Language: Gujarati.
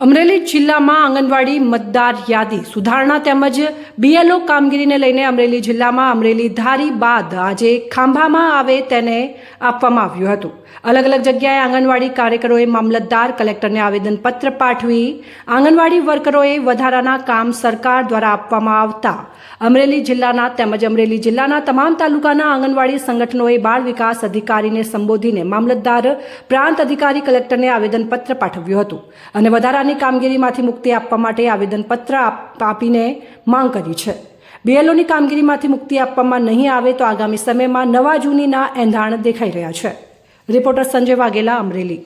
અમરેલી જિલ્લામાં આંગણવાડી મતદાર યાદી સુધારણા તેમજ બીએલઓ કામગીરીને લઈને અમરેલી જિલ્લામાં અમરેલી ધારી બાદ આજે ખાંભામાં આવે તેને આપવામાં આવ્યું હતું. અલગ અલગ જગ્યાએ આંગણવાડી કાર્યકરોએ મામલતદાર કલેક્ટરને આવેદનપત્ર પાઠવી, આંગણવાડી વર્કરોએ વધારાના કામ સરકાર દ્વારા આપવામાં આવતા. અમરેલી જિલ્લાના તેમજ અમરેલી જિલ્લાના તમામ તાલુકાના આંગણવાડી સંગઠનોએ બાળ વિકાસ અધિકારીને સંબોધીને મામલતદાર પ્રાંત અધિકારી કલેક્ટરને આવેદનપત્ર પાઠવ્યું હતું અને વધારાની કામગીરીમાંથી મુક્તિ આપવા માટે આવેદનપત્ર આપીને માંગ કરી છે. બીએલઓની કામગીરીમાંથી મુક્તિ આપવામાં નહીં આવે તો આગામી સમયમાં નવા જૂનીના એંધાણ દેખાઈ રહ્યા છે. રિપોર્ટર સંજય વાઘેલા અમરેલી.